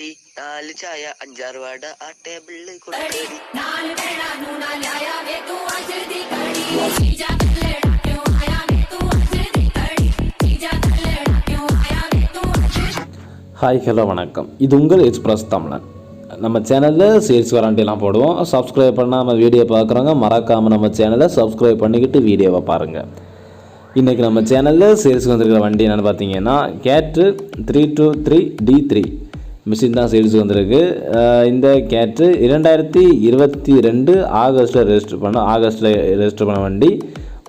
ചായ അഞ്ചാറ് ആ ടേബിളിൽ ஹாய் ஹலோ வணக்கம் இது உங்கள் எக்ஸ்பிரஸ் தமிழன் நம்ம சேனலில் சேல்ஸ் வாரண்டிலாம் போடுவோம் சப்ஸ்கிரைப் பண்ணால் நம்ம வீடியோ பார்க்குறோங்க மறக்காமல் நம்ம சேனலை சப்ஸ்கிரைப் பண்ணிக்கிட்டு வீடியோவை பாருங்கள் இன்றைக்கி நம்ம சேனலில் சேல்ஸ் வந்திருக்கிற வண்டி என்னென்னு பார்த்தீங்கன்னா cat three two three D three machine தான் சேல்ஸுக்கு வந்திருக்கு. இந்த கேட்ரு இரண்டாயிரத்தி இருபத்தி ரெண்டு ஆகஸ்ட்டில் ரெஜிஸ்டர் பண்ண ஆகஸ்ட்டில் ரெஜிஸ்டர் பண்ண வண்டி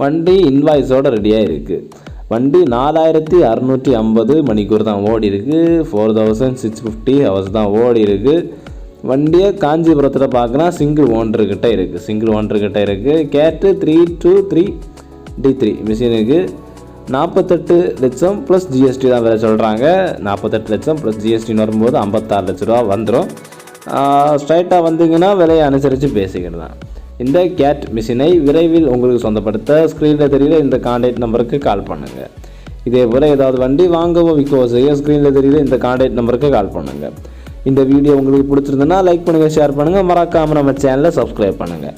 வண்டி இன்வாய்ஸோடு ரெடியாக இருக்குது வண்டி நாலாயிரத்தி அறநூற்றி ஐம்பது மணிக்கூர் தான் ஓடி இருக்குது four thousand six fifty hours தான் ஓடி இருக்குது வண்டியை காஞ்சிபுரத்தில் பார்க்கலாம் சிங்கிள் ஓனர்கிட்ட இருக்குது சிங்கிள் ஓனர்கிட்ட இருக்குது cat three two three D three மிஷினுக்கு நாற்பத்தெட்டு லட்சம் ப்ளஸ் ஜிஎஸ்டி தான் வேலை சொல்கிறாங்க நாற்பத்தெட்டு லட்சம் ப்ளஸ் ஜிஎஸ்டின்னு வரும்போது ஐம்பத்தாறு லட்ச ரூபா வந்துடும் ஸ்ட்ரைட்டாக வந்தீங்கன்னா விலையை அனுசரித்து பேசிக்கிடலாம் இந்த கேட் மிஷினை விரைவில் உங்களுக்கு சொந்தப்படுத்த ஸ்க்ரீனில் தெரியுற இந்த கான்டாக்ட் நம்பருக்கு கால் பண்ணுங்கள் இதே போல் ஏதாவது வண்டி வாங்கவோ விற்கவோ செய்ய ஸ்க்ரீனில் தெரியுற இந்த கான்டாக்ட் நம்பருக்கு கால் பண்ணுங்கள் இந்த வீடியோ உங்களுக்கு பிடிச்சிருந்ததுன்னா லைக் பண்ணுங்கள் ஷேர் பண்ணுங்கள் மறக்காமல் நம்ம சேனலை சப்ஸ்கிரைப் பண்ணுங்கள்